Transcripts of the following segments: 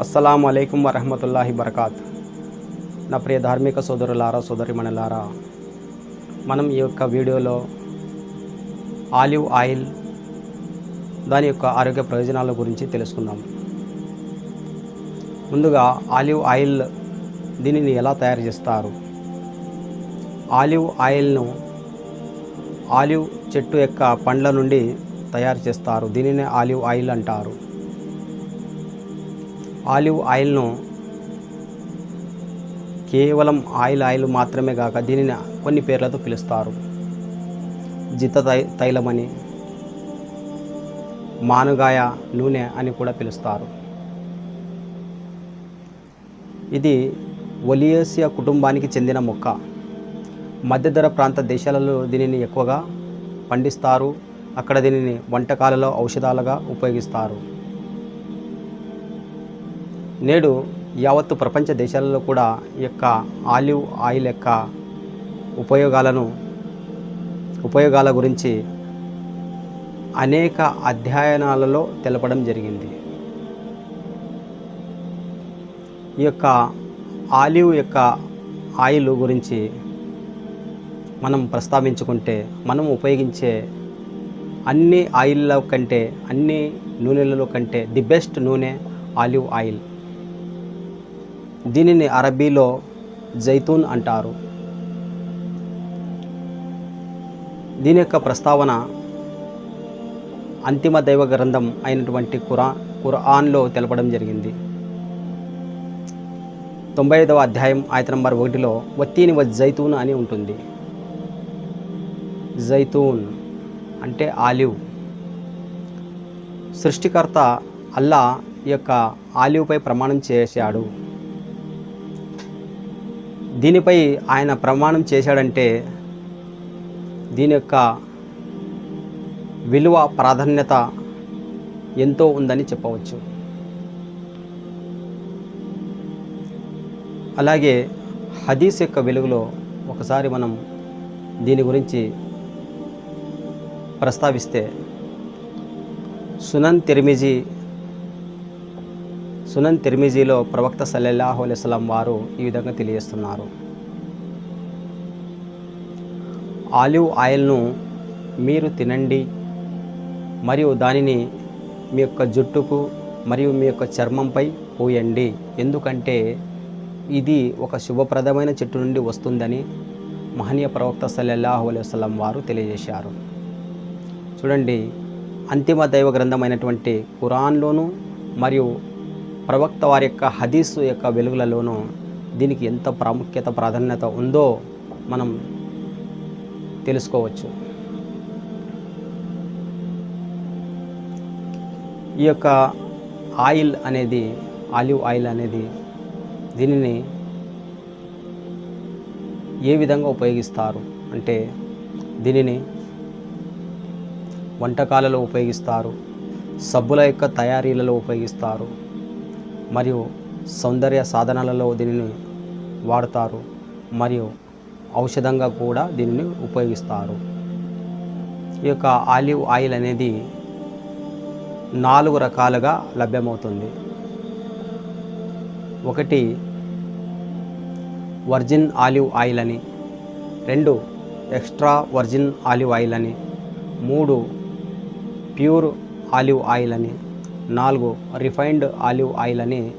అస్సలం అయికం వరహమతుల్లాహి బర్కాత్ నా ప్రియ ధార్మిక సోదరులారా సోదరిమణులారా మనం ఈ యొక్క వీడియోలో ఆలివ్ ఆయిల్ దాని యొక్క ఆరోగ్య ప్రయోజనాల గురించి తెలుసుకుందాం. ముందుగా ఆలివ్ ఆయిల్ దీనిని ఎలా తయారు చేస్తారు? ఆలివ్ ఆయిల్ను ఆలివ్ చెట్టు యొక్క పండ్ల నుండి తయారు చేస్తారు. దీనినే ఆలివ్ ఆయిల్ అంటారు. ఆలివ్ ఆయిల్ను కేవలం ఆయిల్ ఆయిల్ మాత్రమే కాక దీనిని కొన్ని పేర్లతో పిలుస్తారు. జిత తై తైలమని మానుగాయ నూనె అని కూడా పిలుస్తారు. ఇది ఒలియేసియా కుటుంబానికి చెందిన మొక్క. మధ్యధర ప్రాంత దేశాలలో దీనిని ఎక్కువగా పండిస్తారు. అక్కడ దీనిని వంటకాలలో ఔషధాలుగా ఉపయోగిస్తారు. నేడు యావత్తు ప్రపంచ దేశాలలో కూడా ఈ యొక్క ఆలివ్ ఆయిల్ యొక్క ఉపయోగాలను ఉపయోగాల గురించి అనేక అధ్యయనాలలో తెలపడం జరిగింది. ఈ యొక్క ఆలివ్ యొక్క ఆయిల్ గురించి మనం ప్రస్తావించుకుంటే మనం ఉపయోగించే అన్ని ఆయిల్ల కంటే అన్ని నూనెలలో కంటే ది బెస్ట్ నూనె ఆలివ్ ఆయిల్. దీనిని అరబీలో జైతూన్ అంటారు. దీని యొక్క ప్రస్తావన అంతిమ దైవ గ్రంథం అయినటువంటి కురా ఖురాన్లో తెలపడం జరిగింది. తొంభై ఐదవ అధ్యాయం ఆయత నంబర్ ఒకటిలో వత్తీని వ జైతూన్ అని ఉంటుంది. జైతూన్ అంటే ఆలివ్. సృష్టికర్త అల్లా ఈ యొక్క ఆలివ్పై ప్రమాణం చేశాడు. దీనిపై ఆయన ప్రమాణం చేశాడంటే దీని యొక్క విలువ ప్రాధాన్యత ఎంతో ఉందని చెప్పవచ్చు. అలాగే హదీస్ యొక్క వెలుగులో ఒకసారి మనం దీని గురించి ప్రస్తావిస్తే సునన్ తిరిమిజీ సునన్ తిర్మిజీలో ప్రవక్త సల్లెల్లాహు అలైస్లాం వారు ఈ విధంగా తెలియజేస్తున్నారు. ఆలివ్ ఆయిల్ను మీరు తినండి మరియు దానిని మీ యొక్క జుట్టుకు మరియు మీ యొక్క చర్మంపై పోయండి. ఎందుకంటే ఇది ఒక శుభప్రదమైన చెట్టు నుండి వస్తుందని మహనీయ ప్రవక్త సల్లల్లాహు అలైవలం వారు తెలియజేశారు. చూడండి అంతిమ దైవ గ్రంథమైనటువంటి కురాన్లోను మరియు ప్రవక్త వారి యొక్క హదీసు యొక్క వెలుగులలోనూ దీనికి ఎంత ప్రాముఖ్యత ప్రాధాన్యత ఉందో మనం తెలుసుకోవచ్చు. ఈ యొక్క ఆయిల్ అనేది ఆలివ్ ఆయిల్ అనేది దీనిని ఏ విధంగా ఉపయోగిస్తారు అంటే దీనిని వంటకాలలో ఉపయోగిస్తారు సబ్బుల యొక్క తయారీలలో ఉపయోగిస్తారు మరియు సౌందర్య సాధనాలలో దీనిని వాడతారు మరియు ఔషధంగా కూడా దీనిని ఉపయోగిస్తారు. ఈ యొక్క ఆలివ్ ఆయిల్ అనేది నాలుగు రకాలుగా లభ్యమవుతుంది. ఒకటి వర్జిన్ ఆలివ్ ఆయిల్ అని రెండు ఎక్స్ట్రా వర్జిన్ ఆలివ్ ఆయిల్ అని మూడు ప్యూర్ ఆలివ్ ఆయిల్ అని నాలుగు రిఫైన్డ్ ఆలివ్ ఆయిల్ అని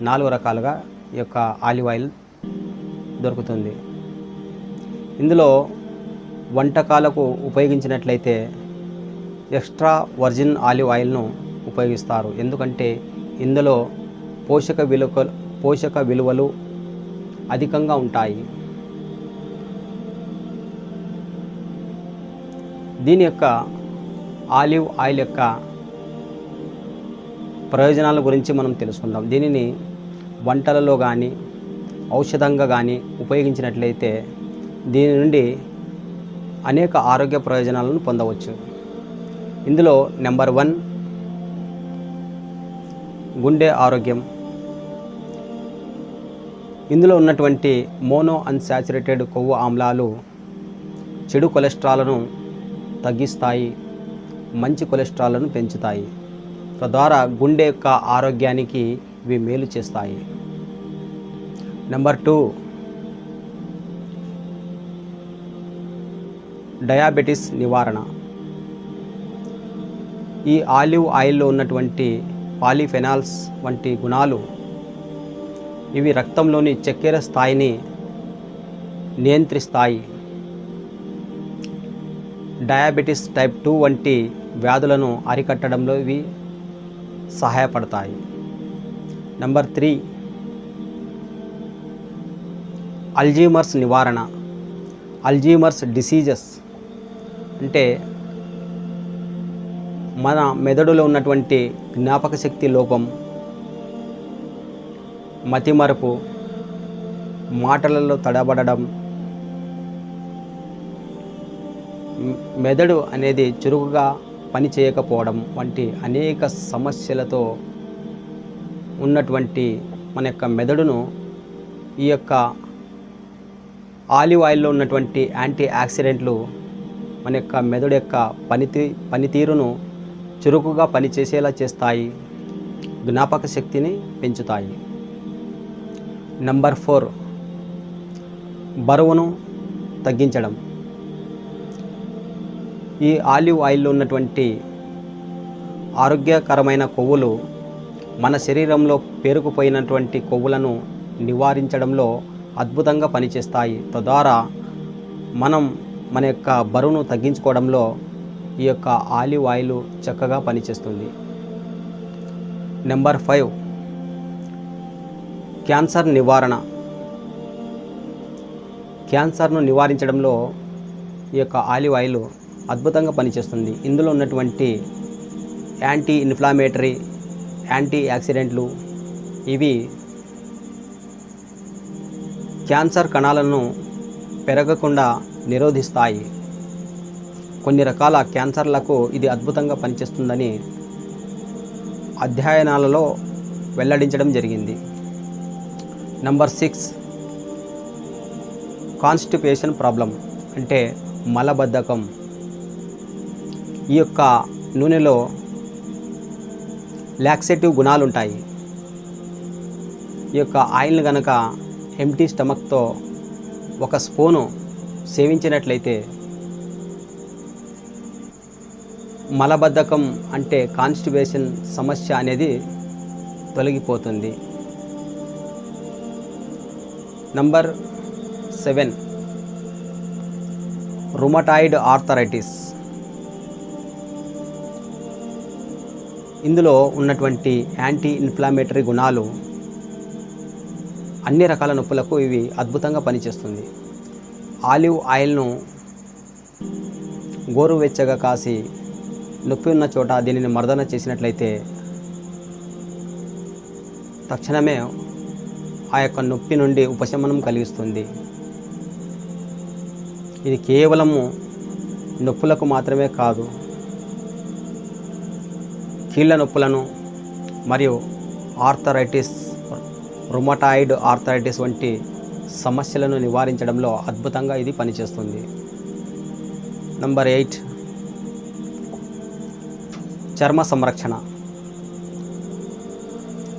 నాలుగు రకాలుగా ఈ యొక్క ఆలివ్ ఆయిల్ దొరుకుతుంది. ఇందులో వంటకాలకు ఉపయోగించినట్లయితే ఎక్స్ట్రా వర్జిన్ ఆలివ్ ఆయిల్ను ఉపయోగిస్తారు. ఎందుకంటే ఇందులో పోషక విలువ పోషక విలువలు అధికంగా ఉంటాయి. దీని యొక్క ఆలివ్ ఆయిల్ యొక్క ప్రయోజనాల గురించి మనం తెలుసుకుందాం. దీనిని వంటలలో కానీ ఔషధంగా కానీ ఉపయోగించినట్లయితే దీని నుండి అనేక ఆరోగ్య ప్రయోజనాలను పొందవచ్చు. ఇందులో నెంబర్ వన్ గుండె ఆరోగ్యం. ఇందులో ఉన్నటువంటి మోనో అన్సాచురేటెడ్ కొవ్వు ఆమ్లాలు చెడు కొలెస్ట్రాల్ను తగ్గిస్తాయి మంచి కొలెస్ట్రాల్ను పెంచుతాయి. తద్వారా గుండె యొక్క ఆరోగ్యానికి ఇవి మేలు చేస్తాయి. నెంబర్ టూ డయాబెటిస్ నివారణ. ఈ ఆలివ్ ఆయిల్లో ఉన్నటువంటి పాలిఫెనాల్స్ వంటి గుణాలు ఇవి రక్తంలోని చక్కెర స్థాయిని నియంత్రిస్తాయి. డయాబెటిస్ టైప్ టూ వంటి వ్యాధులను అరికట్టడంలో ఇవి సహాయపడతాయి. నెంబర్ త్రీ అల్జీమర్స్ నివారణ. అల్జీమర్స్ డిసీజెస్ అంటే మన మెదడులో ఉన్నటువంటి జ్ఞాపక శక్తి లోపం మతిమరపు మాటలలో తడబడడం మెదడు అనేది చురుకుగా పని చేయకపోవడం వంటి అనేక సమస్యలతో ఉన్నటువంటి మన యొక్క మెదడును ఈ యొక్క ఆలివ్ ఆయిల్లో ఉన్నటువంటి యాంటీ ఆక్సిడెంట్లు మన యొక్క మెదడు యొక్క పనితీ పనితీరును చురుకుగా పనిచేసేలా చేస్తాయి జ్ఞాపక శక్తిని పెంచుతాయి. నంబర్ ఫోర్ బరువును తగ్గించడం. ఈ ఆలివ్ ఆయిల్లో ఉన్నటువంటి ఆరోగ్యకరమైన కొవ్వులు మన శరీరంలో పేరుకుపోయినటువంటి కొవ్వులను నివారించడంలో అద్భుతంగా పనిచేస్తాయి. తద్వారా మనం మన యొక్క బరువును తగ్గించుకోవడంలో ఈ యొక్క ఆలివ్ ఆయిల్ చక్కగా పనిచేస్తుంది. Number five. క్యాన్సర్ నివారణ. క్యాన్సర్ను నివారించడంలో ఈ యొక్క ఆలివ్ ఆయిల్ అద్భుతంగా పనిచేస్తుంది. ఇందులో ఉన్నటువంటి యాంటీ ఇన్ఫ్లామేటరీ యాంటీ యాక్సిడెంట్లు ఇవి క్యాన్సర్ కణాలను పెరగకుండా నిరోధిస్తాయి. కొన్ని రకాల క్యాన్సర్లకు ఇది అద్భుతంగా పనిచేస్తుందని అధ్యయనాలలో వెల్లడించడం జరిగింది. నంబర్ సిక్స్ కాన్స్టిపేషన్ ప్రాబ్లం అంటే మలబద్ధకం. ఈ యొక్క నూనెలో లాక్సేటివ్ గుణాలు ఉంటాయి ఈ యొక్క ఆయిల్ని కనుక ఎంటీ స్టమక్తో ఒక స్పూను సేవించినట్లయితే మలబద్ధకం అంటే కాన్స్టిబేషన్ సమస్య అనేది తొలగిపోతుంది. నంబర్ సెవెన్ రుమటాయిడ్ ఆర్థరైటిస్ ఇందులో ఉన్నటువంటి యాంటీ ఇన్ఫ్లామేటరీ గుణాలు అన్ని రకాల నొప్పులకు ఇవి అద్భుతంగా పనిచేస్తుంది. ఆలివ్ ఆయిల్ను గోరువెచ్చగా కాసి నొప్పి ఉన్న చోట దీనిని మర్దన చేసినట్లయితే తక్షణమే ఆ యొక్క నొప్పి నుండి ఉపశమనం కలిగిస్తుంది. ఇది కేవలము నొప్పులకు మాత్రమే కాదు కీళ్ళ నొప్పులను మరియు ఆర్థరైటిస్ రుమటాయిడ్ ఆర్థరైటిస్ వంటి సమస్యలను నివారించడంలో అద్భుతంగా ఇది పనిచేస్తుంది. నంబర్ ఎయిట్ చర్మ సంరక్షణ.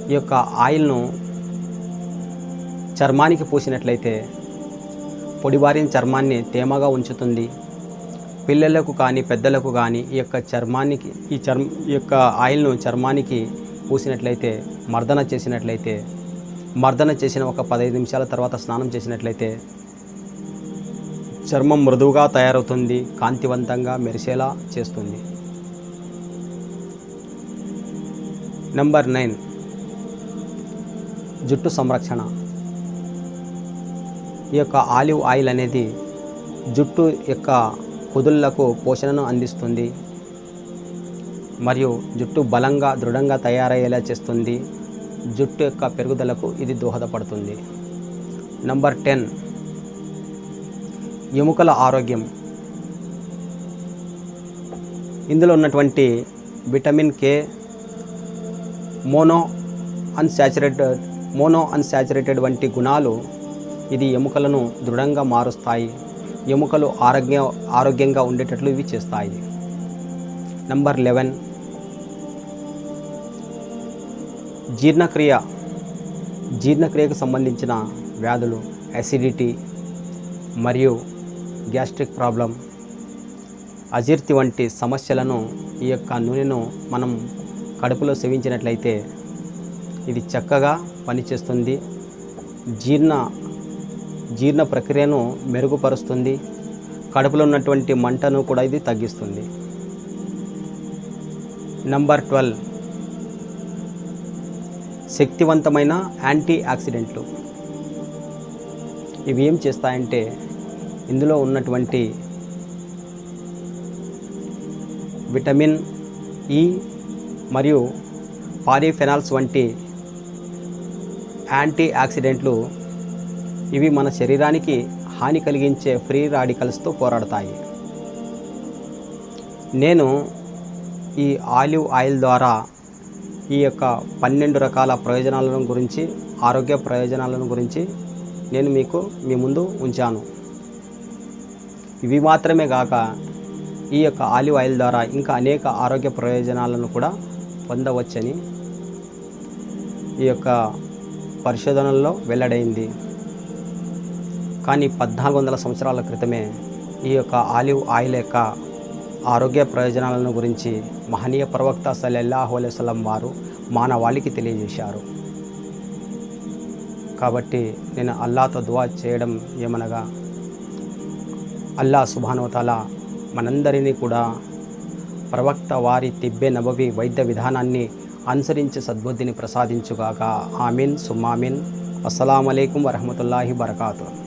ఈ యొక్క ఆయిల్ను చర్మానికి పూసినట్లయితే పొడిబారిన చర్మాన్ని తేమగా ఉంచుతుంది. పిల్లలకు కానీ పెద్దలకు కానీ ఈ యొక్క చర్మానికి ఈ చర్మ ఈ యొక్క ఆయిల్ను చర్మానికి పూసినట్లయితే మర్దన చేసినట్లయితే మర్దన చేసిన ఒక పదహైదు నిమిషాల తర్వాత స్నానం చేసినట్లయితే చర్మం మృదువుగా తయారవుతుంది కాంతివంతంగా మెరిసేలా చేస్తుంది. నెంబర్ నైన్ జుట్టు సంరక్షణ. ఈ యొక్క ఆలివ్ ఆయిల్ అనేది జుట్టు యొక్క కుదుళ్ళకు పోషణను అందిస్తుంది. మరియు జుట్టు బలంగా దృఢంగా తయారయ్యేలా చేస్తుంది. జుట్టు యొక్క పెరుగుదలకు ఇది దోహదపడుతుంది. Number ten. ఎముకల ఆరోగ్యం. ఇందులో ఉన్నటువంటి vitamin K monounsaturated monounsaturated వంటి గుణాలు ఇది ఎముకలను దృఢంగా మారుస్తాయి. ఎముకలు ఆరోగ్య ఆరోగ్యంగా ఉండేటట్లు ఇవి చేస్తాయి. నంబర్ లెవెన్ జీర్ణక్రియ. జీర్ణక్రియకు సంబంధించిన వ్యాధులు యాసిడిటీ మరియు గ్యాస్ట్రిక్ ప్రాబ్లం అజీర్తి వంటి సమస్యలను ఈ యొక్క నూనెను మనం కడుపులో సేవించినట్లయితే ఇది చక్కగా పనిచేస్తుంది. జీర్ణ జీర్ణ ప్రక్రియను మెరుగుపరుస్తుంది. కడుపులో ఉన్నటువంటి మంటను కూడా ఇది తగ్గిస్తుంది. నంబర్ ట్వెల్వ్ శక్తివంతమైన యాంటీ ఆక్సిడెంట్లు ఇవి ఏం చేస్తాయంటే ఇందులో ఉన్నటువంటి విటమిన్ ఈ మరియు పాలిఫెనాల్స్ వంటి యాంటీ ఆక్సిడెంట్లు ఇవి మన శరీరానికి హాని కలిగించే ఫ్రీ రాడికల్స్తో పోరాడతాయి. నేను ఈ ఆలివ్ ఆయిల్ ద్వారా ఈ యొక్క పన్నెండు రకాల ప్రయోజనాలను గురించి ఆరోగ్య ప్రయోజనాలను గురించి నేను మీకు మీ ముందు ఉంచాను. ఇవి మాత్రమే కాక ఈ యొక్క ఆలివ్ ఆయిల్ ద్వారా ఇంకా అనేక ఆరోగ్య ప్రయోజనాలను కూడా పొందవచ్చని ఈ యొక్క పరిశోధనల్లో వెల్లడైంది. కానీ పద్నాలుగు వందల సంవత్సరాల క్రితమే ఈ యొక్క ఆలివ్ ఆయిల్ యొక్క ఆరోగ్య ప్రయోజనాలను గురించి మహనీయ ప్రవక్త సల్లల్లాహు అలైహి వారు మానవాళికి తెలియజేశారు. కాబట్టి నేను అల్లాతో దువా చేయడం ఏమనగా అల్లా సుభానవతాల మనందరినీ కూడా ప్రవక్త వారి తిబ్బే నబవి వైద్య విధానాన్ని అనుసరించి సద్బుద్ధిని ప్రసాదించుగాక. ఆమీన్. సుమామీన్ అస్సలం అయికం వరహమతుల్లాహి బరకాతు